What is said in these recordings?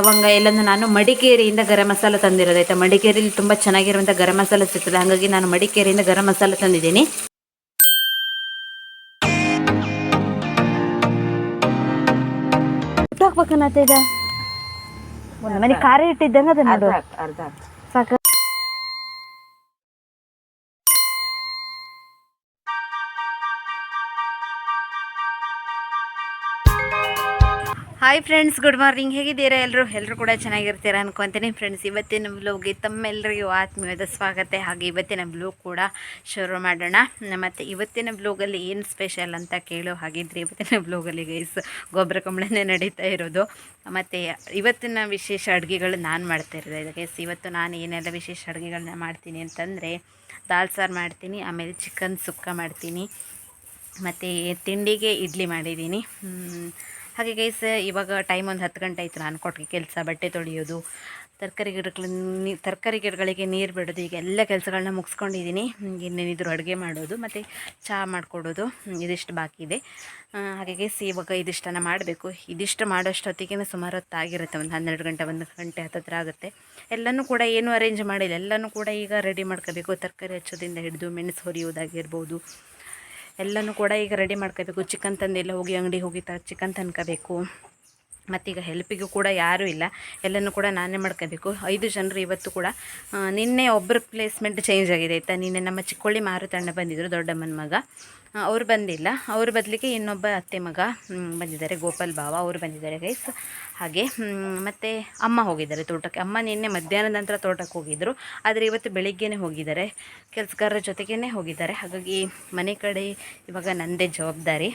ಲವಂಗ ಎಲ್ಲನೂ ನಾನು ಮಡಿಕೇರಿಯಿಂದ ಗರಂ ಮಸಾಲ ತಂದಿರೋದು ಆಯ್ತಾ? ಮಡಿಕೇರಿಯಲ್ಲಿ ತುಂಬ ಚೆನ್ನಾಗಿರುವಂಥ ಗರಂ ಮಸಾಲ ಸಿಗ್ತದೆ ಹಾಗಾಗಿ ನಾನು ಮಡಿಕೇರಿಯಿಂದ ಗರಂ ಮಸಾಲ ತಂದಿದ್ದೀನಿ. ಹಾಕ್ಬೇಕನ್ನ ಹಾಕ್ಬೇಕನ್ನತ್ತ ಈಗ? ಮನೆ ಖಾರ ಇಟ್ಟಿದ್ದಂಗೆ ಅದನ್ನ ಅರ್ಧ ಅರ್ಧ ಹಾಯ್ ಫ್ರೆಂಡ್ಸ್ ಗುಡ್ ಮಾರ್ನಿಂಗ್ ಹೇಗಿದ್ದೀರಾ ಎಲ್ಲರೂ ಎಲ್ಲರೂ ಕೂಡ ಚೆನ್ನಾಗಿರ್ತೀರಾ ಅನ್ಕೊಂತೀನಿ. ಫ್ರೆಂಡ್ಸ್ ಇವತ್ತಿನ ಬ್ಲೋಗ್ಗೆ ತಮ್ಮೆಲ್ಲರಿಗೂ ಆತ್ಮೀಯದ ಸ್ವಾಗತ. ಹಾಗೆ ಇವತ್ತಿನ ಬ್ಲೋಗ್ ಕೂಡ ಶುರು ಮಾಡೋಣ. ಮತ್ತು ಇವತ್ತಿನ ಬ್ಲೋಗಲ್ಲಿ ಏನು ಸ್ಪೆಷಲ್ ಅಂತ ಕೇಳೋ. ಹಾಗಿದ್ರೆ ಇವತ್ತಿನ ಬ್ಲೋಗಲ್ಲಿ ಗೈಸ್ ಗೊಬ್ಬರ ಕಂಬಳನೇ ನಡೀತಾ ಇರೋದು. ಮತ್ತು ಇವತ್ತಿನ ವಿಶೇಷ ಅಡುಗೆಗಳು ನಾನು ಮಾಡ್ತಾ ಇರೋದು. ಗೈಸ್ ಇವತ್ತು ನಾನು ಏನೆಲ್ಲ ವಿಶೇಷ ಅಡುಗೆಗಳನ್ನ ಮಾಡ್ತೀನಿ ಅಂತಂದರೆ ದಾಲ್ ಸಾರು ಮಾಡ್ತೀನಿ, ಆಮೇಲೆ ಚಿಕನ್ ಸುಕ್ಕ ಮಾಡ್ತೀನಿ, ಮತ್ತು ತಿಂಡಿಗೆ ಇಡ್ಲಿ ಮಾಡಿದ್ದೀನಿ. ಹಾಗೆ ಗೈಸ್ ಇವಾಗ ಟೈಮ್ ಒಂದು ಹತ್ತು ಗಂಟೆ ಆಯಿತು ನಾನು ಕೊಟ್ಟಿಗೆ ಕೆಲಸ, ಬಟ್ಟೆ ತೊಳೆಯೋದು, ತರಕಾರಿ ಗಿಡಗಳ ನೀ, ತರಕಾರಿ ಗಿಡಗಳಿಗೆ ನೀರು ಬಿಡೋದು ಈಗ ಎಲ್ಲ ಕೆಲಸಗಳನ್ನ ಮುಗಿಸ್ಕೊಂಡಿದ್ದೀನಿ ಇನ್ನೇನಿದ್ರು ಅಡುಗೆ ಮಾಡೋದು, ಮತ್ತು ಚಹಾ ಮಾಡಿಕೊಡೋದು ಇದಿಷ್ಟು ಬಾಕಿ ಇದೆ. ಹಾಗೆ ಗೈಸ್ ಇವಾಗ ಇದಿಷ್ಟನ್ನು ಮಾಡಬೇಕು. ಇದಿಷ್ಟು ಮಾಡೋಷ್ಟೊತ್ತಿಗೆ ಸುಮಾರು ಹೊತ್ತಾಗಿರುತ್ತೆ ಒಂದು ಹನ್ನೆರಡು ಗಂಟೆ, ಒಂದು ಗಂಟೆ, ಹತ್ತತ್ರ ಆಗುತ್ತೆ. ಎಲ್ಲನೂ ಕೂಡ ಏನೂ ಅರೇಂಜ್ ಮಾಡಿಲ್ಲ, ಎಲ್ಲನೂ ಕೂಡ ಈಗ ರೆಡಿ ಮಾಡ್ಕೋಬೇಕು. ತರಕಾರಿ ಹಚ್ಚೋದಿಂದ ಹಿಡಿದು, ಮೆಣಸು ಹೊರಿಯೋದಾಗಿರ್ಬೋದು ಎಲ್ಲನೂ ಕೂಡ ಈಗ ರೆಡಿ ಮಾಡ್ಕೋಬೇಕು ಚಿಕನ್ ತಂದೆಲ್ಲ ಹೋಗಿ ಅಂಗಡಿ ಹೋಗಿ ತ ಚಿಕನ್ ತಂದ್ಕೋಬೇಕು ಮತ್ತೀಗ ಹೆಲ್ಪಿಗೂ ಕೂಡ ಯಾರೂ ಇಲ್ಲ. ಎಲ್ಲನೂ ಕೂಡ ನಾನೇ ಮಾಡ್ಕೋಬೇಕು. ಐದು ಜನರು ಇವತ್ತು ಕೂಡ ನಿನ್ನೆ ಒಬ್ಬರ ಪ್ಲೇಸ್ಮೆಂಟ್ ಚೇಂಜ್ ಆಗಿದೆ ಆಯಿತಾ? ನಿನ್ನೆ ನಮ್ಮ ಚಿಕ್ಕೊಳ್ಳಿ ಮಾರುತಣ್ಣ ಬಂದಿದ್ದರು ದೊಡ್ಡಮ್ಮನ ಮಗ. ಅವರು ಬಂದಿಲ್ಲ. ಅವ್ರ ಬದಲಿಗೆ ಇನ್ನೊಬ್ಬ ಅತ್ತೆ ಮಗ ಬಂದಿದ್ದಾರೆ, ಗೋಪಾಲ್ ಭಾವ ಅವರು ಬಂದಿದ್ದಾರೆ ಗೈಸ್ ಹಾಗೆ ಮತ್ತು ಅಮ್ಮ ಹೋಗಿದ್ದಾರೆ ತೋಟಕ್ಕೆ. ಅಮ್ಮ ನಿನ್ನೆ ಮಧ್ಯಾಹ್ನದ ನಂತರ ತೋಟಕ್ಕೆ ಹೋಗಿದ್ದರು ಆದರೆ ಇವತ್ತು ಬೆಳಿಗ್ಗೆನೇ ಹೋಗಿದ್ದಾರೆ. ಕೆಲಸಗಾರರ ಜೊತೆಗೇ ಹೋಗಿದ್ದಾರೆ. ಹಾಗಾಗಿ ಮನೆ ಕಡೆ ಇವಾಗ ನನ್ನದೇ ಜವಾಬ್ದಾರಿ.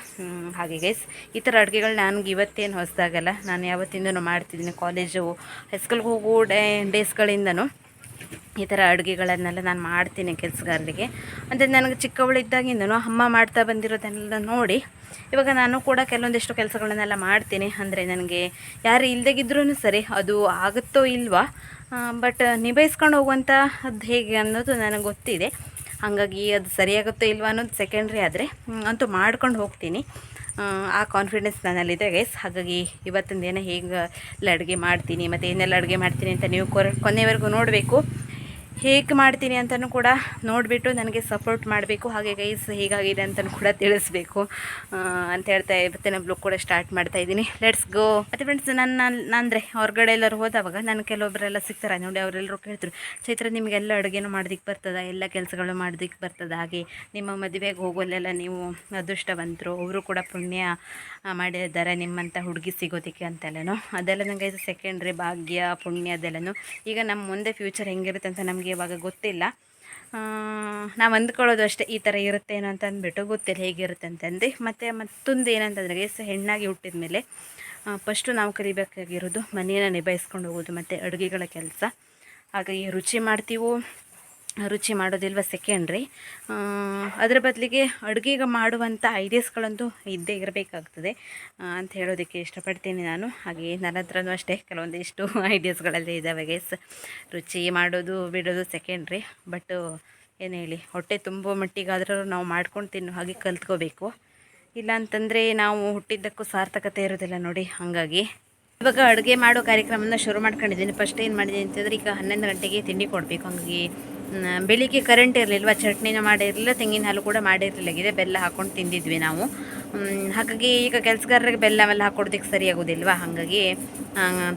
ಹಾಗೆ ಗೈಸ್ ಈ ಥರ ಅಡುಗೆಗಳು ನನಗೆ ಇವತ್ತೇನು ಹೊಸದಾಗಲ್ಲ. ನಾನು ಯಾವತ್ತಿಂದನೂ ಮಾಡ್ತಿದ್ದೀನಿ ಕಾಲೇಜು ಹೈಸ್ಕೂಲ್ಗೆ ಹೋಗೋ ಡೇ ಡೇಸ್ಗಳಿಂದನೂ ಈ ಥರ ಅಡುಗೆಗಳನ್ನೆಲ್ಲ ನಾನು ಮಾಡ್ತೀನಿ ಕೆಲಸಗಾರರಿಗೆ. ಅಂದರೆ ನನಗೆ ಚಿಕ್ಕವಳಿದ್ದಾಗಿಂದನೂ ಅಮ್ಮ ಮಾಡ್ತಾ ಬಂದಿರೋದನ್ನೆಲ್ಲ ನೋಡಿ ಇವಾಗ ನಾನು ಕೂಡ ಕೆಲವೊಂದಿಷ್ಟು ಕೆಲಸಗಳನ್ನೆಲ್ಲ ಮಾಡ್ತೀನಿ. ಅಂದರೆ ನನಗೆ ಯಾರು ಇಲ್ದಾಗಿದ್ರೂ ಸರಿ, ಅದು ಆಗುತ್ತೋ ಇಲ್ವಾ ಬಟ್ ನಿಭಾಯಿಸ್ಕೊಂಡು ಹೋಗುವಂಥದ್ದು ಹೇಗೆ ಅನ್ನೋದು ನನಗೆ ಗೊತ್ತಿದೆ. ಹಾಗಾಗಿ ಅದು ಸರಿಯಾಗುತ್ತೋ ಇಲ್ವಾ ಅನ್ನೋದು ಸೆಕೆಂಡ್ರಿ ಆದರೆ ಅಂತೂ ಮಾಡ್ಕೊಂಡು ಹೋಗ್ತೀನಿ. ಆ, ಕಾನ್ಫಿಡೆನ್ಸ್ ನನ್ನಲ್ಲಿದೆ ಗೈಸ್ ಹಾಗಾಗಿ ಇವತ್ತಿನ ದಿನ ಹೇಗೆ ಅಡುಗೆ ಮಾಡ್ತೀನಿ ಮತ್ತು ಏನೆಲ್ಲ ಅಡುಗೆ ಮಾಡ್ತೀನಿ ಅಂತ ನೀವು ಕೊನೆವರೆಗೂ ನೋಡಬೇಕು. ಹೇಗೆ ಮಾಡ್ತೀನಿ ಅಂತಲೂ ಕೂಡ ನೋಡಿಬಿಟ್ಟು ನನಗೆ ಸಪೋರ್ಟ್ ಮಾಡಬೇಕು. ಹಾಗೆ ಗೈಸ್ ಹೇಗಾಗಿದೆ ಅಂತಲೂ ಕೂಡ ತಿಳಿಸ್ಬೇಕು. ಅಂತ ಹೇಳ್ತಾ ಇವತ್ತಿನ ಬ್ಲುಕ್ ಕೂಡ ಸ್ಟಾರ್ಟ್ ಮಾಡ್ತಾ ಇದ್ದೀನಿ. ಲೆಟ್ಸ್ ಗೋ ಮತ್ತು ಫ್ರೆಂಡ್ಸ್ ನನ್ನ ಅಂದರೆ ಹೊರಗಡೆ ಎಲ್ಲರೂ ಹೋದವಾಗ ನಾನು ಕೆಲವೊಬ್ಬರೆಲ್ಲ ಸಿಗ್ತಾರೆ. ನೋಡಿ, ಅವರೆಲ್ಲರೂ ಕೇಳ್ತಾರೆ ಚೈತ್ರ ನಿಮಗೆಲ್ಲ ಅಡುಗೆನೂ ಮಾಡೋದಕ್ಕೆ ಬರ್ತದ? ಎಲ್ಲ ಕೆಲಸಗಳು ಮಾಡೋದಕ್ಕೆ ಬರ್ತದ? ಹಾಗೆ ನಿಮ್ಮ ಮದುವೆಗೆ ಹೋಗೋಲ್ಲೆಲ್ಲ ನೀವು ಅದೃಷ್ಟವಂತರು, ಅವರು ಕೂಡ ಪುಣ್ಯ ಮಾಡಿದ್ದಾರೆ ನಿಮ್ಮಂಥ ಹುಡುಗಿ ಸಿಗೋದಕ್ಕೆ ಅಂತೆಲ್ಲನೂ. ಅದೆಲ್ಲ ನನಗೆ ಸೆಕೆಂಡ್ರಿ ಭಾಗ್ಯ, ಪುಣ್ಯ ಅದೆಲ್ಲನೂ. ಈಗ ನಮ್ಮ ಮುಂದೆ ಫ್ಯೂಚರ್ ಹೆಂಗಿರುತ್ತೆ ಅಂತ ನಮಗೆ ಇವಾಗ ಗೊತ್ತಿಲ್ಲ. ನಾವು ಅಂದ್ಕೊಳ್ಳೋದು ಅಷ್ಟೇ ಈ ಥರ ಇರುತ್ತೇನೋ ಅಂತ ಅಂದ್ಬಿಟ್ಟು ಗೊತ್ತಿಲ್ಲ ಹೇಗಿರುತ್ತೆ ಅಂತಂದು ಮತ್ತು ಮತ್ತೊಂದು ಏನಂತಂದರೆ ಹೆಣ್ಣಾಗಿ ಹುಟ್ಟಿದ ಮೇಲೆ ಫಸ್ಟು ನಾವು ಕಲಿಬೇಕಾಗಿರೋದು ಮನೆಯನ್ನು ನಿಭಾಯಿಸ್ಕೊಂಡು ಹೋಗೋದು, ಮತ್ತು ಅಡುಗೆಗಳ ಕೆಲಸ. ಹಾಗಾಗಿ ರುಚಿ ಮಾಡ್ತೀವೋ ರುಚಿ ಮಾಡೋದಿಲ್ವ ಸೆಕೆಂಡ್ರಿ ಅದರ ಬದಲಿಗೆ ಅಡುಗೆಗೆ ಮಾಡುವಂಥ ಐಡಿಯಾಸ್ಗಳಂತೂ ಇದ್ದೇ ಇರಬೇಕಾಗ್ತದೆ. ಅಂತ ಹೇಳೋದಕ್ಕೆ ಇಷ್ಟಪಡ್ತೀನಿ ನಾನು. ಹಾಗೆ ನನ್ನ ಹತ್ರನೂ ಅಷ್ಟೇ ಕೆಲವೊಂದಿಷ್ಟು ಐಡಿಯಾಸ್ಗಳಲ್ಲಿ ಇದ್ದಾವೆ ಗೇಸ್ ರುಚಿ ಮಾಡೋದು, ಬಿಡೋದು ಸೆಕೆಂಡ್ರಿ ಬಟ್ ಏನು ಹೇಳಿ, ಹೊಟ್ಟೆ ತುಂಬುವ ಮಟ್ಟಿಗಾದರೂ ನಾವು ಮಾಡ್ಕೊಂಡು ತಿನ್ನೋ ಹಾಗೆ ಕಲ್ತ್ಕೋಬೇಕು. ಇಲ್ಲ ಅಂತಂದರೆ ನಾವು ಹುಟ್ಟಿದ್ದಕ್ಕೂ ಸಾರ್ಥಕತೆ ಇರೋದಿಲ್ಲ ನೋಡಿ, ಹಾಗಾಗಿ. ಇವಾಗ ಅಡುಗೆ ಮಾಡೋ ಕಾರ್ಯಕ್ರಮನ ಶುರು ಮಾಡ್ಕೊಂಡಿದ್ದೀನಿ. ಫಸ್ಟ್ ಏನು ಮಾಡಿದ್ದೀನಿ ಅಂತಂದರೆ ಈಗ ಹನ್ನೊಂದು ಗಂಟೆಗೆ ತಿಂಡಿ ಕೊಡಬೇಕು. ಹಂಗಾಗಿ ಬೆಳಿಗ್ಗೆ ಕರೆಂಟ್ ಇರಲಿಲ್ವ, ಚಟ್ನಿನ ಮಾಡಿರಲಿಲ್ಲ, ತೆಂಗಿನ ಹಾಲು ಕೂಡ ಮಾಡಿರಲಿಲ್ಲ ಬೆಲ್ಲ ಹಾಕ್ಕೊಂಡು ತಿಂದಿದ್ವಿ ನಾವು. ಹಾಗಾಗಿ ಈಗ ಕೆಲಸಗಾರರಿಗೆ ಬೆಲ್ಲವೆಲ್ಲ ಹಾಕೊಡೋದಕ್ಕೆ ಸರಿಯಾಗೋದಿಲ್ವಾ ಹಾಗಾಗಿ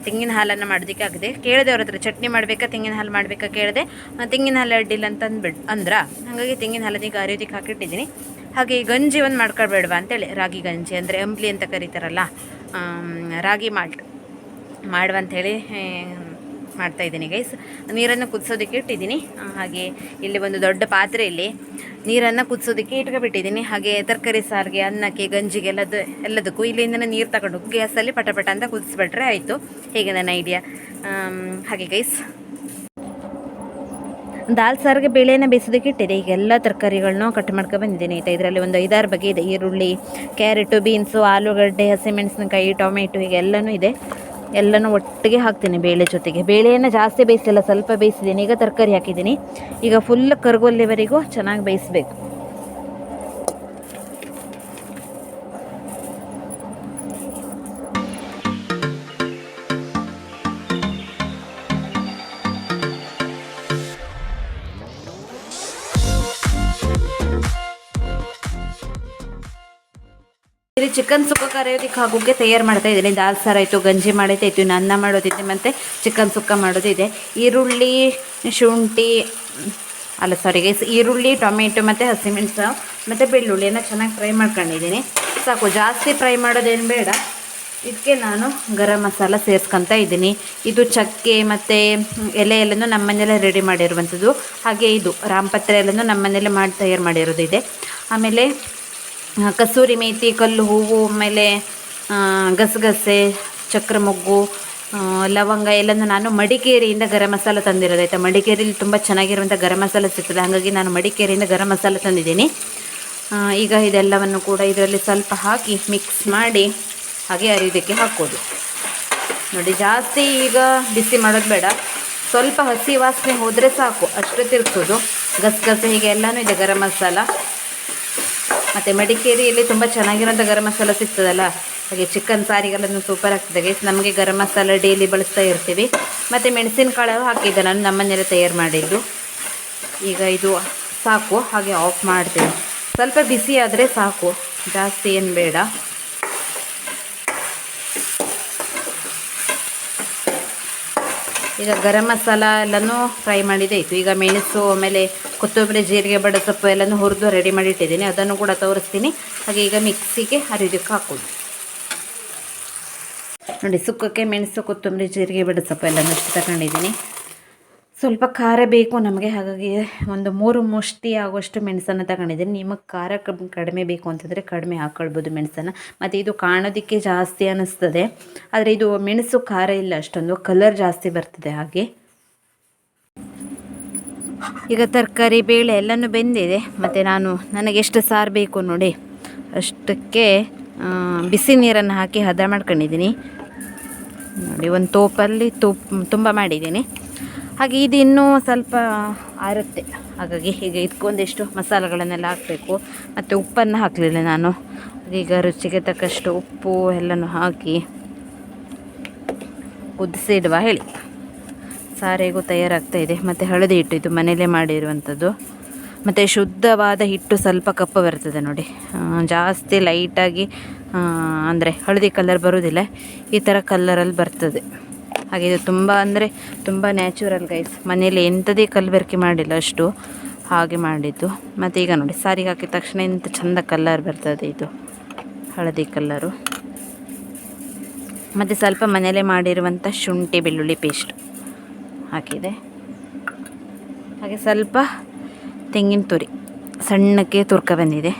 ತೆಂಗಿನ ಹಾಲನ್ನು ಮಾಡೋದಕ್ಕೆ ಆಗಿದೆ, ಕೇಳಿದೆ ಅವ್ರ ಹತ್ರ, ಚಟ್ನಿ ಮಾಡಬೇಕಾ, ತೆಂಗಿನ ಹಾಲು ಮಾಡಬೇಕಾ? ಕೇಳಿದೆ ತೆಂಗಿನ ಹಾಲು ಅಡ್ಡಿಲ್ಲ ಅಂತ ಅಂದ್ಬಿಟ್ಟು ಅಂದ್ರ? ಹಾಗಾಗಿ ತೆಂಗಿನ ಹಾಲನ್ನ ಈಗ ಅರಿಯೋದಕ್ಕೆ ಹಾಕಿಟ್ಟಿದ್ದೀನಿ. ಹಾಗೆ ಗಂಜಿ ಒಂದು ಮಾಡ್ಕೊಳ್ಬೇಡವಾ ಅಂತೇಳಿ, ರಾಗಿ ಗಂಜಿ ಅಂದರೆ ಅಂಬ್ಲಿ ಅಂತ ಕರೀತಾರಲ್ಲ ರಾಗಿ ಮಾಲ್ಟ್ ಮಾಡುವಂಥೇಳಿ ಮಾಡ್ತಾ ಇದ್ದೀನಿ ಗೈಸ್ ನೀರನ್ನು ಕುದಿಸೋದಕ್ಕೆ ಇಟ್ಟಿದ್ದೀನಿ. ಹಾಗೆ ಇಲ್ಲಿ ಒಂದು ದೊಡ್ಡ ಪಾತ್ರೆಯಲ್ಲಿ ನೀರನ್ನು ಕುದಿಸೋದಕ್ಕೆ ಇಟ್ಕೊಬಿಟ್ಟಿದ್ದೀನಿ. ಹಾಗೆ ತರಕಾರಿ ಸಾರಿಗೆ, ಅನ್ನಕ್ಕೆ, ಗಂಜಿಗೆ ಎಲ್ಲದು, ಎಲ್ಲದಕ್ಕೂ ಇಲ್ಲಿಂದ ನೀರು ತಗೊಂಡು ಗ್ಯಾಸಲ್ಲಿ ಪಟ ಪಟ ಅಂತ ಕುದಿಸ್ಬಿಟ್ರೆ ಆಯಿತು. ಹೇಗೆ ನನ್ನ ಐಡಿಯಾ ಹಾಗೆ ಗೈಸ್ ದಾಲ್ ಸಾರಿಗೆ ಬೇಳೆನ ಬೇಯಿಸೋದಕ್ಕೆ ಇಟ್ಟಿದೆ. ಈಗ ಎಲ್ಲ ತರಕಾರಿಗಳನ್ನ ಕಟ್ ಮಾಡ್ಕೊ ಬಂದಿದ್ದೀನಿ. ಆಯಿತಾ ಇದರಲ್ಲಿ ಒಂದು ಐದಾರು ಬಗೆ ಇದೆ. ಈರುಳ್ಳಿ, ಕ್ಯಾರೆಟು, ಬೀನ್ಸು, ಆಲೂಗಡ್ಡೆ ಹಸಿಮೆಣಸಿನಕಾಯಿ ಟೊಮೆಟೊ, ಹೀಗೆಲ್ಲನೂ ಇದೆ. ಎಲ್ಲನೂ ಒಟ್ಟಿಗೆ ಹಾಕ್ತೀನಿ ಬೇಳೆ ಜೊತೆಗೆ. ಬೇಳೆಯನ್ನು ಜಾಸ್ತಿ ಬೇಯಿಸಿಲ್ಲ, ಸ್ವಲ್ಪ ಬೇಯಿಸಿದ್ದೀನಿ ಈಗ ತರಕಾರಿ ಹಾಕಿದ್ದೀನಿ ಈಗ ಫುಲ್ ಕರ್ಗೊಲ್ಲಿವರೆಗೂ ಚೆನ್ನಾಗಿ ಬೇಯಿಸಬೇಕು. ಚಿಕನ್ ಸುಕ್ಕ ಕರೆಯೋದಕ್ಕೆ ಹಾಕೋಕ್ಕೆ ತಯಾರು ಮಾಡ್ತಾ ಇದ್ದೀನಿ. ದಾಲ್ ಸಾರು ಆಯಿತು, ಗಂಜಿ ಮಾಡೈತಾಯಿತು ಇನ್ನು ಅನ್ನ ಮಾಡೋದಿದೆ ಮತ್ತು ಚಿಕನ್ ಸುಕ್ಕ ಮಾಡೋದಿದೆ ಈರುಳ್ಳಿ, ಶುಂಠಿ, ಅಲ್ಲ ಸಾರಿ ಗೈಸ್ ಈರುಳ್ಳಿ, ಟೊಮೆಟೊ ಮತ್ತು ಹಸಿಮೆಣಸು ಮತ್ತು ಬೆಳ್ಳುಳ್ಳಿಯನ್ನು ಚೆನ್ನಾಗಿ ಫ್ರೈ ಮಾಡ್ಕೊಂಡಿದ್ದೀನಿ. ಸಾಕು, ಜಾಸ್ತಿ ಫ್ರೈ ಮಾಡೋದೇನು ಬೇಡ. ಇದಕ್ಕೆ ನಾನು ಗರಂ ಮಸಾಲ ಸೇರಿಸ್ಕೊತಾ ಇದ್ದೀನಿ. ಇದು ಚಕ್ಕೆ ಮತ್ತು ಎಲೆ ಎಲ್ಲನೂ ನಮ್ಮ ಮನೇಲೆ ರೆಡಿ ಮಾಡಿರುವಂಥದ್ದು. ಹಾಗೆ ಇದು ರಾಮಪತ್ರೆ ಎಲ್ಲನೂ ನಮ್ಮ ಮನೇಲೆ ಮಾಡಿ, ತಯಾರು ಮಾಡಿರೋದು ಇದೆ ಆಮೇಲೆ ಕಸೂರಿ ಮೇಥಿ ಕಲ್ಲು, ಹೂವು, ಆಮೇಲೆ ಗಸಗಸೆ ಚಕ್ರ ಮೊಗ್ಗು ಲವಂಗ ಎಲ್ಲನೂ ನಾನು ಮಡಿಕೇರಿಯಿಂದ ಗರಂ ಮಸಾಲ ತಂದಿರೋದು, ಆಯಿತಾ? ಮಡಿಕೇರಿಲಿ ತುಂಬ ಚೆನ್ನಾಗಿರುವಂಥ ಗರಂ ಮಸಾಲ ಸಿಗ್ತದೆ, ಹಾಗಾಗಿ ನಾನು ಮಡಿಕೇರಿಯಿಂದ ಗರಂ ಮಸಾಲ ತಂದಿದ್ದೀನಿ. ಈಗ ಇದೆಲ್ಲವನ್ನು ಕೂಡ ಇದರಲ್ಲಿ ಸ್ವಲ್ಪ ಹಾಕಿ ಮಿಕ್ಸ್ ಮಾಡಿ ಹಾಗೆ ಅರಿಯೋದಕ್ಕೆ ಹಾಕೋದು ನೋಡಿ, ಜಾಸ್ತಿ ಈಗ ಬಿಸಿ ಮಾಡೋದು ಬೇಡ. ಸ್ವಲ್ಪ ಹಸಿ ವಾಸನೆ ಹೋದರೆ ಸಾಕು, ಅಷ್ಟು ತಿರ್ಗ್ಸೋದು. ಗಸಗಸೆ ಹೀಗೆ ಎಲ್ಲನೂ ಇದೆ, ಗರಂ ಮಸಾಲ. ಮತ್ತು ಮಡಿಕೇರಿಯಲ್ಲಿ ತುಂಬ ಚೆನ್ನಾಗಿರೋಂಥ ಗರಂ ಮಸಾಲ ಸಿಗ್ತದಲ್ಲ? ಹಾಗೆ ಚಿಕನ್ ಸಾರಿಗೆಲ್ಲನೂ ಸೂಪರ್ ಆಗ್ತದೆ. ಗೈಸ್ ನಮಗೆ ಗರಂ ಮಸಾಲ ಡೈಲಿ ಬಳಸ್ತಾ ಇರ್ತೀವಿ. ಮತ್ತು ಮೆಣಸಿನಕಾಳು ಹಾಕಿದ್ದೆ ನಾನು ನಮ್ಮನೆಲ್ಲ ತಯಾರು ಮಾಡಿದ್ದು. ಈಗ ಇದು ಸಾಕು, ಹಾಗೆ ಆಫ್ ಮಾಡ್ತೀನಿ. ಸ್ವಲ್ಪ ಬಿಸಿ ಆದರೆ ಸಾಕು. ಜಾಸ್ತಿ ಏನು ಬೇಡ. ಈಗ ಗರಂ ಮಸಾಲ ಎಲ್ಲನೂ ಫ್ರೈ ಮಾಡಿದ್ದಾಯಿತು ಈಗ ಮೆಣಸು, ಆಮೇಲೆ ಕೊತ್ತಂಬರಿ, ಜೀರಿಗೆ, ಬಡ ಸೊಪ್ಪು ಎಲ್ಲನೂ ಹುರಿದು ರೆಡಿ ಮಾಡಿ ಇಟ್ಟಿದ್ದೀನಿ. ಅದನ್ನು ಕೂಡ ತೋರಿಸ್ತೀನಿ. ಹಾಗೆ ಈಗ ಮಿಕ್ಸಿಗೆ ಹರಿದಕ್ಕೆ ಹಾಕೋದು ನೋಡಿ, ಸುಕ್ಕಕ್ಕೆ ಮೆಣಸು, ಕೊತ್ತಂಬರಿ, ಜೀರಿಗೆ, ಬಡ ಸೊಪ್ಪು ಎಲ್ಲನೂ ಅಷ್ಟು ತಗೊಂಡಿದ್ದೀನಿ. ಸ್ವಲ್ಪ ಖಾರ ಬೇಕು ನಮಗೆ, ಹಾಗಾಗಿ ಒಂದು ಮೂರು ಮುಷ್ಟಿ ಆಗುವಷ್ಟು ಮೆಣಸನ್ನು ತಗೊಂಡಿದ್ದೀನಿ. ನಿಮಗೆ ಖಾರ ಕಡಿಮೆ ಬೇಕು ಅಂತಂದರೆ ಕಡಿಮೆ ಹಾಕ್ಕೊಳ್ಬೋದು ಮೆಣಸನ್ನು. ಮತ್ತು ಇದು ಕಾಣೋದಕ್ಕೆ ಜಾಸ್ತಿ ಅನ್ನಿಸ್ತದೆ ಆದರೆ ಇದು ಮೆಣಸು ಖಾರ ಇಲ್ಲ ಅಷ್ಟೊಂದು, ಕಲರ್ ಜಾಸ್ತಿ ಬರ್ತದೆ ಹಾಗೆ. ಈಗ ತರಕಾರಿ, ಬೇಳೆ ಎಲ್ಲನೂ ಬೆಂದಿದೆ. ಮತ್ತು ನಾನು, ನನಗೆ ಎಷ್ಟು ಸಾರು ಬೇಕು ನೋಡಿ, ಅಷ್ಟಕ್ಕೆ ಬಿಸಿ ನೀರನ್ನು ಹಾಕಿ ಹದ ಮಾಡ್ಕೊಂಡಿದ್ದೀನಿ. ನೋಡಿ, ಒಂದು ತೋಪಲ್ಲಿ ತೋಪ್, ತುಂಬ ಮಾಡಿದ್ದೀನಿ. ಹಾಗೆ ಇದು ಇನ್ನೂ ಸ್ವಲ್ಪ ಆರುತ್ತೆ. ಹಾಗಾಗಿ ಈಗ ಇದಕ್ಕೊಂದಿಷ್ಟು ಮಸಾಲೆಗಳನ್ನೆಲ್ಲ ಹಾಕಬೇಕು. ಮತ್ತು ಉಪ್ಪನ್ನು ಹಾಕಲಿಲ್ಲ ನಾನು. ಈಗ ರುಚಿಗೆ ತಕ್ಕಷ್ಟು ಉಪ್ಪು ಎಲ್ಲನೂ ಹಾಕಿ ಕುದಿಸಿಡುವ ಹೇಳಿ. ಸಾರಿಗೂ ತಯಾರಾಗ್ತಾ ಇದೆ. ಮತ್ತು ಹಳದಿ ಹಿಟ್ಟು ಇದು ಮನೆಯಲ್ಲೇ ಮಾಡಿರುವಂಥದ್ದು. ಮತ್ತು ಶುದ್ಧವಾದ ಹಿಟ್ಟು ಸ್ವಲ್ಪ ಕಪ್ಪು ಬರ್ತದೆ ನೋಡಿ. ಜಾಸ್ತಿ ಲೈಟಾಗಿ ಅಂದರೆ ಹಳದಿ ಕಲರ್ ಬರೋದಿಲ್ಲ. ಈ ಥರ ಕಲ್ಲರಲ್ಲಿ ಬರ್ತದೆ. ಹಾಗೆ ಇದು ತುಂಬ ಅಂದರೆ ತುಂಬ ನ್ಯಾಚುರಲ್ ಗೈಸ್ ಮನೆಯಲ್ಲಿ ಎಂಥದೇ ಕಲಬೆರಕೆ ಮಾಡಿಲ್ಲ ಅಷ್ಟು. ಹಾಗೆ ಮಾಡಿದ್ದು. ಮತ್ತು ಈಗ ನೋಡಿ ಸಾರಿಗೆ ಹಾಕಿದ ತಕ್ಷಣ ಇಂಥ ಚಂದ ಕಲ್ಲರ್ ಬರ್ತದೆ ಇದು. ಹಳದಿ ಕಲ್ಲರು ಮತ್ತು ಸ್ವಲ್ಪ ಮನೆಯಲ್ಲೇ ಮಾಡಿರುವಂಥ ಶುಂಠಿ ಬೆಳ್ಳುಳ್ಳಿ ಪೇಸ್ಟ್ ಹಾಕಿದೆ. ಹಾಗೆ ಸ್ವಲ್ಪ ತೆಂಗಿನ ತುರಿ ಸಣ್ಣಕ್ಕೆ ತುರ್ಕ ಬಂದಿದೆ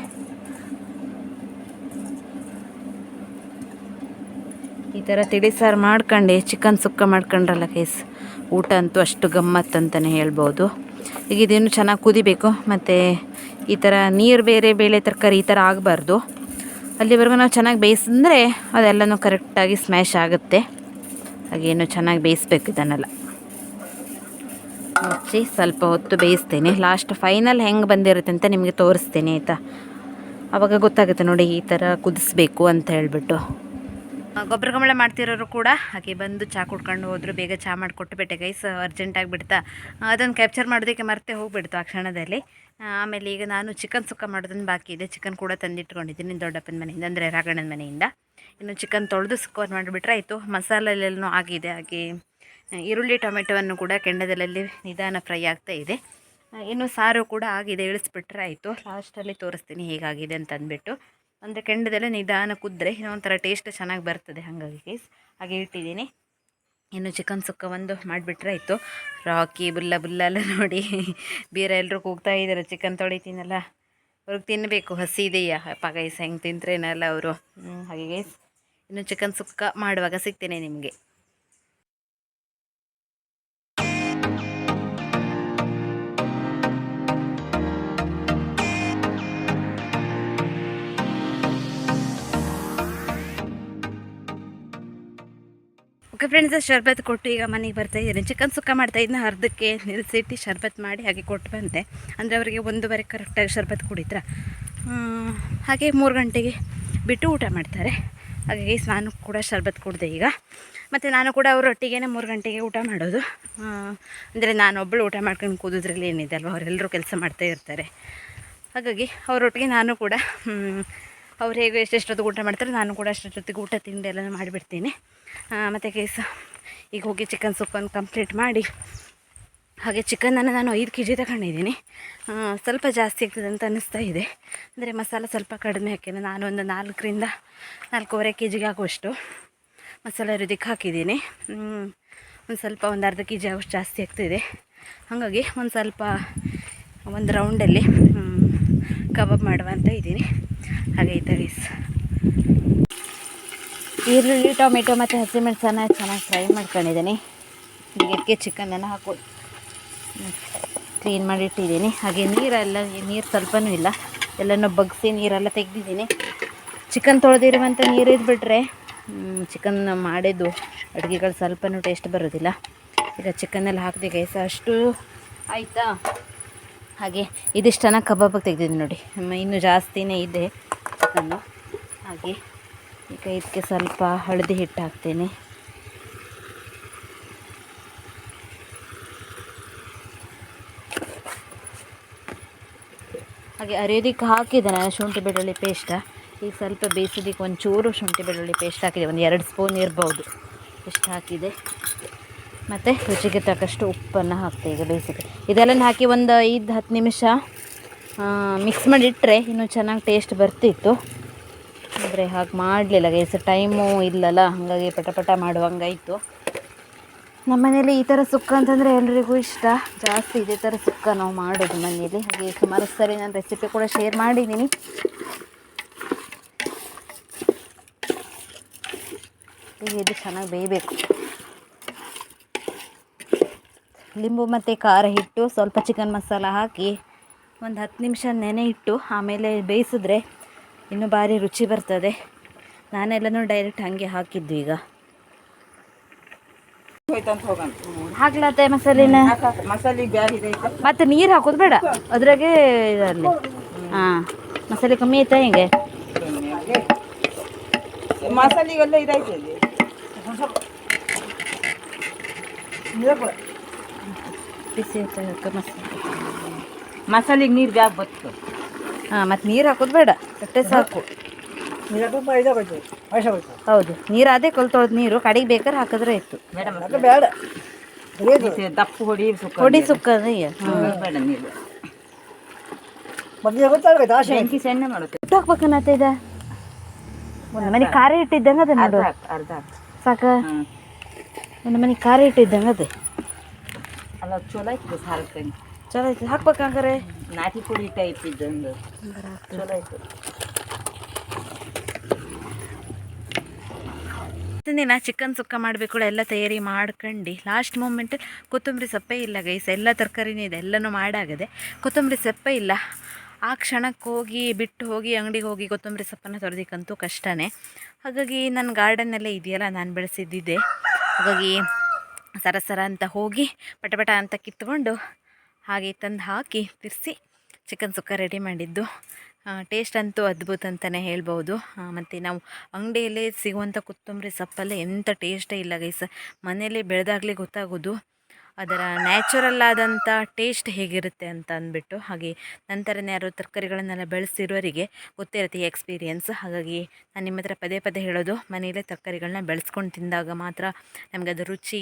ಈ ಥರ ತಿಳಿಸಾರು ಮಾಡ್ಕೊಂಡು. ಚಿಕನ್ ಸುಕ್ಕ ಮಾಡ್ಕೊಂಡ್ರಲ್ಲ ಕೇಸ್ ಊಟ ಅಂತೂ ಅಷ್ಟು ಗಮ್ಮತ್ತು ಅಂತಲೇ ಹೇಳ್ಬೋದು. ಈಗ ಇದೇನು ಚೆನ್ನಾಗಿ ಕುದಿಬೇಕು? ಮತ್ತು ಈ ಥರ ನೀರು ಬೇರೆ ಬೇಳೆ ತರಕಾರಿ ಈ ಥರ ಆಗಬಾರ್ದು. ಅಲ್ಲಿವರೆಗೂ ನಾವು ಚೆನ್ನಾಗಿ ಬೇಯಿಸಿದ್ರೆ ಅದೆಲ್ಲನೂ ಕರೆಕ್ಟಾಗಿ ಸ್ಮ್ಯಾಶ್ ಆಗುತ್ತೆ. ಹಾಗೇನು ಚೆನ್ನಾಗಿ ಬೇಯಿಸ್ಬೇಕು ಇದನ್ನೆಲ್ಲ. ಮುಚ್ಚಿ ಸ್ವಲ್ಪ ಹೊತ್ತು ಬೇಯಿಸ್ತೇನೆ. ಲಾಸ್ಟ್ ಫೈನಲ್ ಹೆಂಗೆ ಬಂದಿರುತ್ತೆ ಅಂತ ನಿಮಗೆ ತೋರಿಸ್ತೇನೆ ಆಯಿತಾ? ಆವಾಗ ಗೊತ್ತಾಗುತ್ತೆ ನೋಡಿ ಈ ಥರ ಕುದಿಸ್ಬೇಕು ಅಂತ ಹೇಳ್ಬಿಟ್ಟು. ಗೊಬ್ಬರ ಗಮಳ ಮಾಡ್ತಿರೋರು ಕೂಡ ಹಾಗೆ ಬಂದು ಚಹಾ ಕುಡ್ಕೊಂಡು ಹೋದ್ರು, ಬೇಗ ಚಹಾ ಮಾಡಿಕೊಟ್ಟುಬಿಟ್ಟೆ ಗೈಸ್ ಅರ್ಜೆಂಟ್ ಬಿಡ್ತಾ. ಅದನ್ನು ಕ್ಯಾಪ್ಚರ್ ಮಾಡೋದಕ್ಕೆ ಮರ್ತೆ ಹೋಗಿಬಿಡ್ತು ಆ ಕ್ಷಣದಲ್ಲಿ. ಆಮೇಲೆ ಈಗ ನಾನು ಚಿಕನ್ ಸುಕ್ಕ ಮಾಡೋದನ್ನು ಬಾಕಿ ಇದೆ. ಚಿಕನ್ ಕೂಡ ತಂದಿಟ್ಕೊಂಡಿದ್ದೀನಿ ದೊಡ್ಡಪ್ಪನ ಮನೆಯಿಂದ, ಅಂದರೆ ರಾಘಣ್ಣನ ಮನೆಯಿಂದ. ಇನ್ನು ಚಿಕನ್ ತೊಳೆದು ಸುಕ್ಕವನ್ನು ಮಾಡಿಬಿಟ್ರೆ ಆಯಿತು. ಮಸಾಲೆಲ್ಲೂ ಆಗಿದೆ. ಹಾಗೆ ಈರುಳ್ಳಿ, ಟೊಮೆಟೊವನ್ನು ಕೂಡ ಕೆಂಡದಲ್ಲಿ ನಿಧಾನ ಫ್ರೈ ಆಗ್ತಾ ಇದೆ. ಇನ್ನು ಸಾರು ಕೂಡ ಆಗಿದೆ. ಇಳಿಸ್ಬಿಟ್ರೆ ಆಯಿತು. ಲಾಸ್ಟಲ್ಲಿ ತೋರಿಸ್ತೀನಿ ಹೇಗಾಗಿದೆ ಅಂತ ಅಂದ್ಬಿಟ್ಟು ಅಂದರೆ ಕೆಂಡದಲ್ಲೇ ನಿಧಾನ ಕುದ್ರೆ ಒಂಥರ ಟೇಸ್ಟ್ ಚೆನ್ನಾಗಿ ಬರ್ತದೆ ಹಾಗಾಗಿ ಗೈಸ್ ಹಾಗೆ ಇಟ್ಟಿದ್ದೀನಿ. ಇನ್ನು ಚಿಕನ್ ಸುಕ್ಕ ಒಂದು ಮಾಡಿಬಿಟ್ರೆ ಆಯಿತು. ರಾಕಿ, ಬುಲ್ಲ ಬುಲ್ಲ ಎಲ್ಲ ನೋಡಿ. ಬೇರೆ ಎಲ್ಲರೂ ಕೂಗ್ತಾ ಇದ್ದಾರೆ ಚಿಕನ್ ತೊಳಿತೀನಲ್ಲ. ಅವ್ರಿಗೆ ತಿನ್ನಬೇಕು ಹಸಿ ಇದೆಯಾ? ಪಾಕ ಗೈಸ್ ಹೆಂಗೆ ತಿಂತ್ರೇನಲ್ಲ ಅವರು. ಹಾಗೆ ಗೈಸ್ ಇನ್ನು ಚಿಕನ್ ಸುಕ್ಕ ಮಾಡುವಾಗ ಸಿಗ್ತೇನೆ ನಿಮಗೆ. ಓಕೆ ಫ್ರೆಂಡ್ಸ್ ಶರ್ಬತ್ ಕೊಟ್ಟು ಈಗ ಮನೆಗೆ ಬರ್ತಾ ಇದ್ದೀನಿ. ಚಿಕನ್ ಸುಕ್ಕ ಮಾಡ್ತಾ ಇದ್ನ, ಅರ್ಧಕ್ಕೆ ನಿಲ್ಲಿಸಿಟ್ಟು ಶರ್ಬತ್ ಮಾಡಿ ಹಾಗೆ ಕೊಟ್ಟು ಬಂದೆ. ಅಂದರೆ ಅವರಿಗೆ ಒಂದೂವರೆ ಕರೆಕ್ಟಾಗಿ ಶರ್ಬತ್ ಕುಡಿದ್ರ. ಹಾಗೆ ಮೂರು ಗಂಟೆಗೆ ಬಿಟ್ಟು ಊಟ ಮಾಡ್ತಾರೆ. ಹಾಗಾಗಿ ನಾನು ಕೂಡ ಶರ್ಬತ್ ಕುಡಿದೆ ಈಗ. ಮತ್ತು ನಾನು ಕೂಡ ಅವರೊಟ್ಟಿಗೆ ಮೂರು ಗಂಟೆಗೆ ಊಟ ಮಾಡೋದು. ಅಂದರೆ ನಾನೊಬ್ಬಳು ಊಟ ಮಾಡ್ಕೊಂಡು ಕೂದೋದ್ರಲ್ಲಿ ಏನಿದೆ ಅಲ್ವ? ಅವರೆಲ್ಲರೂ ಕೆಲಸ ಮಾಡ್ತಾ ಇರ್ತಾರೆ. ಹಾಗಾಗಿ ಅವರೊಟ್ಟಿಗೆ ನಾನು ಕೂಡ ಅವ್ರು ಹೇಗೆ ಎಷ್ಟೆಷ್ಟೊತ್ತಿಗೆ ಊಟ ಮಾಡ್ತಾರೆ, ನಾನು ಕೂಡ ಅಷ್ಟೊತ್ತಿಗೆ ಊಟ, ತಿಂಡಿ ಎಲ್ಲ ಮಾಡಿಬಿಡ್ತೀನಿ. ಮತ್ತು ಕೇಸ ಈಗ ಹೋಗಿ ಚಿಕನ್ ಸೂಪನ್ನು ಕಂಪ್ಲೀಟ್ ಮಾಡಿ, ಹಾಗೆ ಚಿಕನನ್ನು ನಾನು ಐದು ಕೆ ಜಿ ತಗೊಂಡಿದ್ದೀನಿ ಸ್ವಲ್ಪ ಜಾಸ್ತಿ ಆಗ್ತದೆ ಅಂತ ಅನ್ನಿಸ್ತಾ ಇದೆ. ಅಂದರೆ ಮಸಾಲ ಸ್ವಲ್ಪ ಕಡಿಮೆ ಹಾಕಿಲ್ಲ ನಾನು ಒಂದು ನಾಲ್ಕರಿಂದ ನಾಲ್ಕೂವರೆ ಕೆ ಜಿಗೆ ಆಗುವಷ್ಟು ಮಸಾಲೆ ರುದಿಕ್ಕೆ ಹಾಕಿದ್ದೀನಿ. ಒಂದು ಸ್ವಲ್ಪ ಒಂದು ಅರ್ಧ ಕೆ ಜಿ ಆಗುವಷ್ಟು ಜಾಸ್ತಿ ಆಗ್ತಿದೆ. ಹಾಗಾಗಿ ಒಂದು ಸ್ವಲ್ಪ ಒಂದು ರೌಂಡಲ್ಲಿ ಕಬಾಬ್ ಮಾಡುವ ಅಂತ ಇದ್ದೀನಿ. ಹಾಗೆ ಈ ಗೈಸ್ ಈರುಳ್ಳಿ, ಟೊಮೆಟೊ ಮತ್ತು ಹಸಿಮೆಣಸನ್ನು ಚೆನ್ನಾಗಿ ಫ್ರೈ ಮಾಡ್ಕೊಂಡಿದ್ದೀನಿ. ಇದಕ್ಕೆ ಚಿಕನನ್ನು ಹಾಕೋ ಕ್ಲೀನ್ ಮಾಡಿಟ್ಟಿದ್ದೀನಿ. ಹಾಗೆ ನೀರೆಲ್ಲ, ನೀರು ಸ್ವಲ್ಪನೂ ಇಲ್ಲ. ಎಲ್ಲನೂ ಬಗ್ಸಿ ನೀರೆಲ್ಲ ತೆಗೆದಿದ್ದೀನಿ. ಚಿಕನ್ ತೊಳೆದಿರುವಂಥ ನೀರು ಇದ್ಬಿಟ್ರೆ ಚಿಕನ್ ಮಾಡಿದ್ದು ಅಡುಗೆಗಳು ಸ್ವಲ್ಪನೂ ಟೇಸ್ಟ್ ಬರೋದಿಲ್ಲ. ಈಗ ಚಿಕನ್ನೆಲ್ಲ ಹಾಕಿದೆ ಗೈಸ ಅಷ್ಟು ಆಯಿತಾ? ಹಾಗೆ ಇದಿಷ್ಟನ ಕಬಾಬಿಗೆ ತೆಗೆದಿದ್ದೀನಿ ನೋಡಿ. ಇನ್ನೂ ಜಾಸ್ತಿನೇ ಇದೆ ಚಿಕನ್ನು. ಹಾಗೆ ಈಗ ಇದಕ್ಕೆ ಸ್ವಲ್ಪ ಹಳದಿ ಹಿಟ್ಟು ಹಾಕ್ತೇನೆ. ಹಾಗೆ ಅರಿಯೋದಕ್ಕೆ ಹಾಕಿದೆ ನಾನು ಶುಂಠಿ ಬೆಳ್ಳುಳ್ಳಿ ಪೇಸ್ಟ. ಈಗ ಸ್ವಲ್ಪ ಬೇಯಿಸೋದಕ್ಕೆ ಒಂಚೂರು ಶುಂಠಿ ಬೆಳ್ಳುಳ್ಳಿ ಪೇಸ್ಟ್ ಹಾಕಿದೆ. ಒಂದು ಎರಡು ಸ್ಪೂನ್ ಇರ್ಬೋದು. ಇಷ್ಟು ಹಾಕಿದೆ. ಮತ್ತು ರುಚಿಗೆ ತಕ್ಕಷ್ಟು ಉಪ್ಪನ್ನು ಹಾಕ್ತೆ ಈಗ ಬೇಯಿಸಿದೆ ಇದೆಲ್ಲ ಹಾಕಿ ಒಂದು ಐದು ಹತ್ತು ನಿಮಿಷ ಮಿಕ್ಸ್ ಮಾಡಿಟ್ಟರೆ ಇನ್ನೂ ಚೆನ್ನಾಗಿ ಟೇಸ್ಟ್ ಬರ್ತಿತ್ತು. ಆದರೆ ಹಾಗೆ ಮಾಡಲಿಲ್ಲ ಗೈಸ್ ಟೈಮು ಇಲ್ಲಲ್ಲ, ಹಾಗಾಗಿ ಪಟ ಪಟ ಮಾಡುವಂಗಾಯಿತು. ನಮ್ಮ ಮನೇಲಿ ಈ ಥರ ಸುಕ್ಕ ಅಂತಂದರೆ ಎಲ್ರಿಗೂ ಇಷ್ಟ. ಜಾಸ್ತಿ ಇದೇ ಥರ ಸುಕ್ಕ ನಾವು ಮಾಡೋದು ಮನೆಯಲ್ಲಿ ಹಾಗೆ ಸುಮಾರು ಸರಿ ನಾನು ರೆಸಿಪಿ ಕೂಡ ಶೇರ್ ಮಾಡಿದ್ದೀನಿ. ಇದು ಚೆನ್ನಾಗಿ ಬೇಯಬೇಕು. ಲಿಂಬು ಮತ್ತು ಖಾರ ಹಿಟ್ಟು, ಸ್ವಲ್ಪ ಚಿಕನ್ ಮಸಾಲ ಹಾಕಿ ಒಂದು ಹತ್ತು ನಿಮಿಷ ನೆನೆ ಇಟ್ಟು ಆಮೇಲೆ ಬೇಯಿಸಿದ್ರೆ ಇನ್ನೂ ಭಾರಿ ರುಚಿ ಬರ್ತದೆ. ನಾನೆಲ್ಲನೂ ಡೈರೆಕ್ಟ್ ಹಾಗೆ ಹಾಕಿದ್ದು ಈಗ. ಹಾಕ್ಲತ್ತೆ ಮಸಾಲಿನ? ಮತ್ತೆ ನೀರು ಹಾಕೋದು ಬೇಡ. ಅದ್ರಾಗೆ ಇದರಲ್ಲಿ ಹಾಂ, ಮಸಾಲೆ ಕಮ್ಮಿ ಆಯ್ತಾ ಹಿಂಗೆ? ಮಸಾಲಿಗೆಲ್ಲ ಇದಾಯ್ತು ಬಿಸಿ ಮಸಾಲಿಗೆ ನೀರು ಬ್ಯಾಗ್ ಬತ್ತು. ಹಾಂ ಮತ್ತು ನೀರು ಹಾಕೋದು ಬೇಡ. ಅಷ್ಟೇ ಸಾಕು. ಹೌದು. ನೀರು ಅದೇ ಕೊಲ್ತೊಳ್ದು ನೀರು ಕಡೆಗೆ ಬೇಕಾದ್ರೆ ಹಾಕಿದ್ರೆ ಇತ್ತು ಬೇಡ ದಪ್ಪ ಹೊಡಿ ಸುಕ್ಕ ಹೊಡಿ ಸುಕ್ಕದ ಬೇಡ ನೀರು. ಬೆಂಕಿ ಸಣ್ಣ ಮಾಡುತ್ತೆ. ಉಟ್ಟು ಹಾಕ್ಬೇಕನ್ನತ್ತೆ ಇದೆ ಒಂದು ಮನೆ ಖಾರ ಇಟ್ಟಿದ್ದಂಗೆ ಅದ ಅರ್ಧ ನೋಡು ಅರ್ಧ ಸಾಕ? ಒಂದು ಮನೆ ಖಾರ ಇಟ್ಟಿದ್ದಂಗೆ ಅದೇ. ಅಲ್ಲ ಚಲೋ ಆಯ್ತು ಸಾರಕ್ಕೆ ಚಲೋ ಐತಿ ಹಾಕ್ಬೇಕಂಗಾರೆ ನಾಟಿ ಪುಡಿ ಟೈಪ್ ಇದ್ದಂದು. ಚಲೋ ಆಯ್ತು ದಿನ ಚಿಕನ್ ಸುಕ್ಕ ಮಾಡಬೇಕು ಕೂಡ ಎಲ್ಲ ತಯಾರಿ ಮಾಡ್ಕೊಂಡು. ಲಾಸ್ಟ್ ಮೂಮೆಂಟ್ ಕೊತ್ತಂಬರಿ ಸೊಪ್ಪೆ ಇಲ್ಲ ಗೈಸ್ ಎಲ್ಲ ತರಕಾರಿನೂ ಇದೆ ಎಲ್ಲನೂ ಮಾಡಾಗದೆ. ಕೊತ್ತಂಬರಿ ಸೊಪ್ಪೆ ಇಲ್ಲ. ಆ ಕ್ಷಣಕ್ಕೆ ಹೋಗಿ ಬಿಟ್ಟು ಹೋಗಿ ಅಂಗಡಿಗೆ ಹೋಗಿ ಕೊತ್ತಂಬರಿ ಸೊಪ್ಪನ್ನು ತೊರೆದಿಕ್ಕಂತೂ ಕಷ್ಟನೇ. ಹಾಗಾಗಿ ನನ್ನ ಗಾರ್ಡನ್ನಲ್ಲೇ ಇದೆಯಲ್ಲ ನಾನು ಬೆಳೆಸಿದ್ದಿದೆ. ಹಾಗಾಗಿ ಸರ ಸರ ಅಂತ ಹೋಗಿ ಪಟಪಟ ಪಟ ಅಂತ ಕಿತ್ಕೊಂಡು ಹಾಗೆ ತಂದು ಹಾಕಿ, ತಿರ್ಸಿ ಚಿಕನ್ ಸುಕ್ಕ ರೆಡಿ ಮಾಡಿದ್ದು. ಟೇಸ್ಟ್ ಅಂತೂ ಅದ್ಭುತ ಅಂತಲೇ ಹೇಳ್ಬೋದು. ಮತ್ತು ನಾವು ಅಂಗಡಿಯಲ್ಲೇ ಸಿಗುವಂಥ ಕೊತ್ತಂಬರಿ ಸೊಪ್ಪಲ್ಲಿ ಎಂಥ ಟೇಸ್ಟೇ ಇಲ್ಲ ಗೈಸ್ ಮನೆಯಲ್ಲೇ ಬೆಳೆದಾಗಲೇ ಗೊತ್ತಾಗೋದು ಅದರ ನ್ಯಾಚುರಲ್ ಆದಂಥ ಟೇಸ್ಟ್ ಹೇಗಿರುತ್ತೆ ಅಂತ ಅಂದ್ಬಿಟ್ಟು. ಹಾಗೆ ನಂತರನೇ ಯಾರು ತರಕಾರಿಗಳನ್ನೆಲ್ಲ ಬೆಳೆಸಿರೋರಿಗೆ ಗೊತ್ತಿರುತ್ತೆ ಈ ಎಕ್ಸ್ಪೀರಿಯನ್ಸ್ ಹಾಗಾಗಿ ನಾನು ನಿಮ್ಮ ಹತ್ರ ಪದೇ ಪದೇ ಹೇಳೋದು, ಮನೆಯಲ್ಲೇ ತರಕಾರಿಗಳನ್ನ ಬೆಳೆಸ್ಕೊಂಡು ತಿಂದಾಗ ಮಾತ್ರ ನಮಗೆ ಅದು ರುಚಿ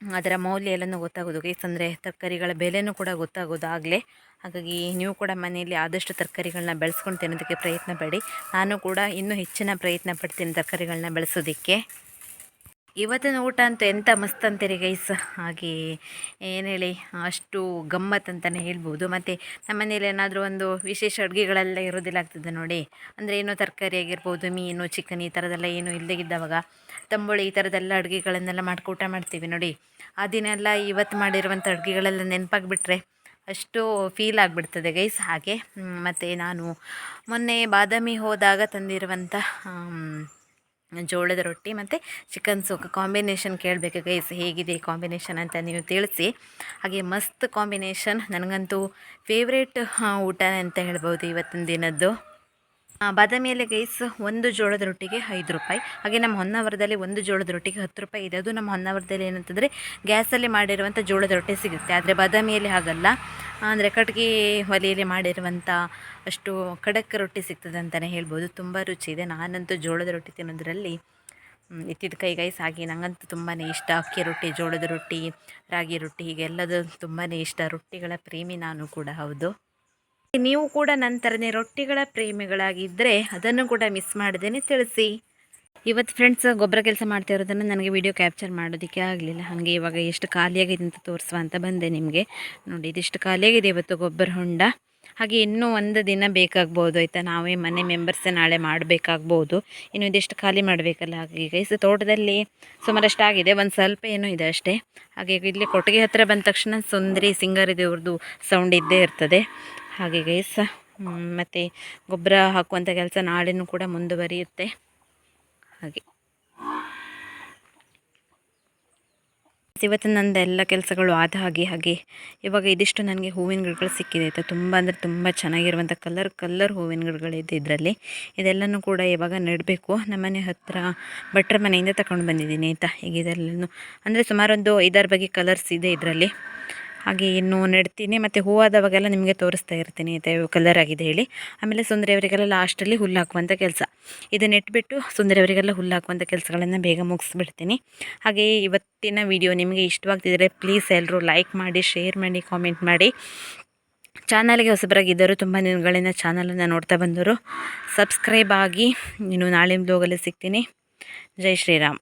ಅದರ ಮೌಲ್ಯ ಎಲ್ಲನೂ ಗೊತ್ತಾಗೋದು. ಅಂದರೆ ತರಕಾರಿಗಳ ಬೆಲೆನೂ ಕೂಡ ಗೊತ್ತಾಗೋದು ಆಗಲೇ ಹಾಗಾಗಿ ನೀವು ಕೂಡ ಮನೆಯಲ್ಲಿ ಆದಷ್ಟು ತರಕಾರಿಗಳನ್ನ ಬೆಳೆಸ್ಕೊಂಡು ತಿನ್ನೋದಕ್ಕೆ ಪ್ರಯತ್ನ ಪಡಿ. ನಾನು ಕೂಡ ಇನ್ನೂ ಹೆಚ್ಚಿನ ಪ್ರಯತ್ನ ಪಡ್ತೀನಿ ತರಕಾರಿಗಳನ್ನ ಬೆಳೆಸೋದಕ್ಕೆ. ಇವತ್ತಿನ ಊಟ ಅಂತೂ ಎಂಥ ಮಸ್ತ್ ಅಂತೀರಿ ಗೈಸ್ ಹಾಗೆ ಏನು ಹೇಳಿ, ಅಷ್ಟು ಗಮ್ಮತ್ ಅಂತಲೇ ಹೇಳ್ಬೋದು. ಮತ್ತು ನಮ್ಮ ಮನೇಲಿ ಏನಾದರೂ ಒಂದು ವಿಶೇಷ ಅಡುಗೆಗಳೆಲ್ಲ ಇರೋದಿಲ್ಲ ಆಗ್ತದೆ ನೋಡಿ. ಅಂದರೆ ಏನೋ ತರಕಾರಿ ಆಗಿರ್ಬೋದು, ಮೀನು ಚಿಕನ್ ಈ ಥರದ್ದೆಲ್ಲ ಏನು ಇಲ್ಲದೇ ಇದ್ದವಾಗ ತಂಬುಳಿ ಈ ಥರದ್ದೆಲ್ಲ ಅಡುಗೆಗಳನ್ನೆಲ್ಲ ಮಾಡ್ಕೊ ಊಟ ಮಾಡ್ತೀವಿ ನೋಡಿ. ಆ ದಿನ ಎಲ್ಲ ಇವತ್ತು ಮಾಡಿರುವಂಥ ಅಡುಗೆಗಳೆಲ್ಲ ನೆನಪಾಗ್ಬಿಟ್ರೆ ಅಷ್ಟು ಫೀಲ್ ಆಗಿಬಿಡ್ತದೆ ಗೈಸ್ ಹಾಗೆ ಮತ್ತು ನಾನು ಮೊನ್ನೆ ಬಾದಾಮಿ ಹೋದಾಗ ತಂದಿರುವಂಥ ಜೋಳದ ರೊಟ್ಟಿ ಮತ್ತು ಚಿಕನ್ ಸುಕ್ಕ ಕಾಂಬಿನೇಷನ್ ಕೇಳಬೇಕು ಗೈಸ್ ಹೇಗಿದೆ ಕಾಂಬಿನೇಷನ್ ಅಂತ ನೀವು ತಿಳಿಸಿ. ಹಾಗೆ ಮಸ್ತ್ ಕಾಂಬಿನೇಷನ್ ನನಗಂತೂ ಫೇವ್ರೇಟ್ ಊಟ ಅಂತ ಹೇಳ್ಬೋದು ಇವತ್ತಿನ ದಿನದ್ದು. ಬಾದಾಮಿಯಲ್ಲಿ ಗೈಸ್ ಒಂದು ಜೋಳದ ರೊಟ್ಟಿಗೆ ಐದು ರೂಪಾಯಿ. ಹಾಗೆ ನಮ್ಮ ಹೊನ್ನಾವರದಲ್ಲಿ ಒಂದು ಜೋಳದ ರೊಟ್ಟಿಗೆ ಹತ್ತು ರೂಪಾಯಿ ಇದೆ. ಅದು ನಮ್ಮ ಹೊನ್ನಾವರದಲ್ಲಿ ಏನಂತಂದರೆ ಗ್ಯಾಸಲ್ಲಿ ಮಾಡಿರುವಂಥ ಜೋಳದ ರೊಟ್ಟಿ ಸಿಗುತ್ತೆ. ಆದರೆ ಬಾದಾಮಿಯಲ್ಲಿ ಹಾಗಲ್ಲ. ಅಂದರೆ ಕಟ್ಟಿಗೆ ಒಲೆಯಲ್ಲಿ ಮಾಡಿರುವಂಥ ಅಷ್ಟು ಖಡಕ್ ರೊಟ್ಟಿ ಸಿಗ್ತದೆ ಅಂತಲೇ ಹೇಳ್ಬೋದು. ತುಂಬ ರುಚಿ ಇದೆ. ನಾನಂತೂ ಜೋಳದ ರೊಟ್ಟಿ ತಿನ್ನೋದ್ರಲ್ಲಿ ಇತ್ತಿದ ಎತ್ತಿದ ಕೈ ಗೈಸ್ ಹಾಗೆ ನನಗಂತೂ ತುಂಬಾ ಇಷ್ಟ. ಅಕ್ಕಿ ರೊಟ್ಟಿ, ಜೋಳದ ರೊಟ್ಟಿ, ರಾಗಿ ರೊಟ್ಟಿ ಹೀಗೆಲ್ಲದು ತುಂಬಾ ಇಷ್ಟ. ರೊಟ್ಟಿಗಳ ಪ್ರೇಮಿ ನಾನು ಕೂಡ, ಹೌದು. ನೀವು ಕೂಡ ನನ್ನ ಥರನೇ ರೊಟ್ಟಿಗಳ ಪ್ರೇಮಿಗಳಾಗಿದ್ದರೆ ಅದನ್ನು ಕೂಡ ಮಿಸ್ ಮಾಡ್ದೇನೆ ತಿಳಿಸಿ. ಇವತ್ತು ಫ್ರೆಂಡ್ಸ್ ಗೊಬ್ಬರ ಕೆಲಸ ಮಾಡ್ತಾ ಇರೋದನ್ನು ನನಗೆ ವಿಡಿಯೋ ಕ್ಯಾಪ್ಚರ್ ಮಾಡೋದಕ್ಕೆ ಆಗಲಿಲ್ಲ. ಹಾಗೆ ಇವಾಗ ಎಷ್ಟು ಖಾಲಿಯಾಗಿದೆ ಅಂತ ತೋರಿಸುವ ಅಂತ ಬಂದೆ ನಿಮಗೆ. ನೋಡಿ, ಇದಿಷ್ಟು ಖಾಲಿಯಾಗಿದೆ ಇವತ್ತು ಗೊಬ್ಬರ ಹೊಂಡ. ಹಾಗೆ ಇನ್ನೂ ಒಂದು ದಿನ ಬೇಕಾಗ್ಬೋದು, ಆಯಿತಾ? ನಾವೇ ಮನೆ ಮೆಂಬರ್ಸೇ ನಾಳೆ ಮಾಡಬೇಕಾಗ್ಬೋದು. ಇನ್ನು ಇದಿಷ್ಟು ಖಾಲಿ ಮಾಡಬೇಕಲ್ಲ ಹಾಗೆ ಗೈಸ್ ತೋಟದಲ್ಲಿ ಸುಮಾರಷ್ಟು ಆಗಿದೆ, ಒಂದು ಸ್ವಲ್ಪ ಏನೂ ಇದೆ ಅಷ್ಟೇ. ಹಾಗೆ ಇಲ್ಲಿ ಕೊಟ್ಟಿಗೆ ಹತ್ತಿರ ಬಂದ ತಕ್ಷಣ ಸುಂದರಿ ಸಿಂಗಾರಿದೇವ್ರದ್ದು ಸೌಂಡ್ ಇದ್ದೇ ಇರ್ತದೆ. ಹಾಗೆ ಗೈಸ್ ಮತ್ತು ಗೊಬ್ಬರ ಹಾಕುವಂಥ ಕೆಲಸ ನಾಳೆನೂ ಕೂಡ ಮುಂದುವರಿಯುತ್ತೆ. ಹಾಗೆ. ಇವತ್ತು ನಂದು ಎಲ್ಲ ಕೆಲಸಗಳು ಆದ ಹಾಗೆ ಹಾಗೆ, ಇವಾಗ ಇದಿಷ್ಟು ನನಗೆ ಹೂವಿನ ಗಿಡಗಳು ಸಿಕ್ಕಿದೆ. ಆಯಿತಾ ತುಂಬ ಅಂದರೆ ತುಂಬ ಚೆನ್ನಾಗಿರುವಂಥ ಕಲರ್ ಕಲ್ಲರ್ ಹೂವಿನ ಗಿಡಗಳಿದೆ ಇದರಲ್ಲಿ. ಇದೆಲ್ಲನೂ ಕೂಡ ಇವಾಗ ನೆಡಬೇಕು. ನಮ್ಮನೆ ಹತ್ತಿರ ಭಟ್ರ ಮನೆಯಿಂದ ತಗೊಂಡು ಬಂದಿದ್ದೀನಿ ಆಯಿತಾ? ಈಗ ಇದೆಲ್ಲನೂ. ಅಂದರೆ ಸುಮಾರೊಂದು ಐದಾರು ಬಗೆ ಕಲರ್ಸ್ ಇದೆ ಇದರಲ್ಲಿ. ಹಾಗೆ ಇನ್ನು ನೆಡ್ತೀನಿ. ಮತ್ತು ಹೂವಾದವಾಗೆಲ್ಲ ನಿಮಗೆ ತೋರಿಸ್ತಾ ಇರ್ತೀನಿ. ಇದೆ ಕಲರ್ ಆಗಿದೆ ಹೇಳಿ. ಆಮೇಲೆ ಸುಂದರಿಯವರಿಗೆಲ್ಲ ಲಾಸ್ಟಲ್ಲಿ ಹುಲ್ಲು ಹಾಕುವಂಥ ಕೆಲಸ. ಇದು ನೆಟ್ಬಿಟ್ಟು ಸುಂದರಿಯವರಿಗೆಲ್ಲ ಹುಲ್ಲು ಹಾಕುವಂಥ ಕೆಲಸಗಳನ್ನು ಬೇಗ ಮುಗಿಸ್ಬಿಡ್ತೀನಿ. ಹಾಗೆ ಇವತ್ತಿನ ವಿಡಿಯೋ ನಿಮಗೆ ಇಷ್ಟವಾಗ್ತಿದ್ರೆ ಪ್ಲೀಸ್ ಎಲ್ಲರೂ ಲೈಕ್ ಮಾಡಿ ಶೇರ್ ಮಾಡಿ ಕಾಮೆಂಟ್ ಮಾಡಿ. ಚಾನಲ್ಗೆ ಹೊಸಬರಾಗಿದ್ದರು ತುಂಬ ದಿನಗಳಿಂದ ಚಾನಲನ್ನು ನೋಡ್ತಾ ಬಂದರು ಸಬ್ಸ್ಕ್ರೈಬ್ ಆಗಿ ಇನ್ನು ನಾಳೆ ಬ್ಲೋಗಲ್ಲಿ ಸಿಗ್ತೀನಿ. ಜೈ ಶ್ರೀರಾಮ್.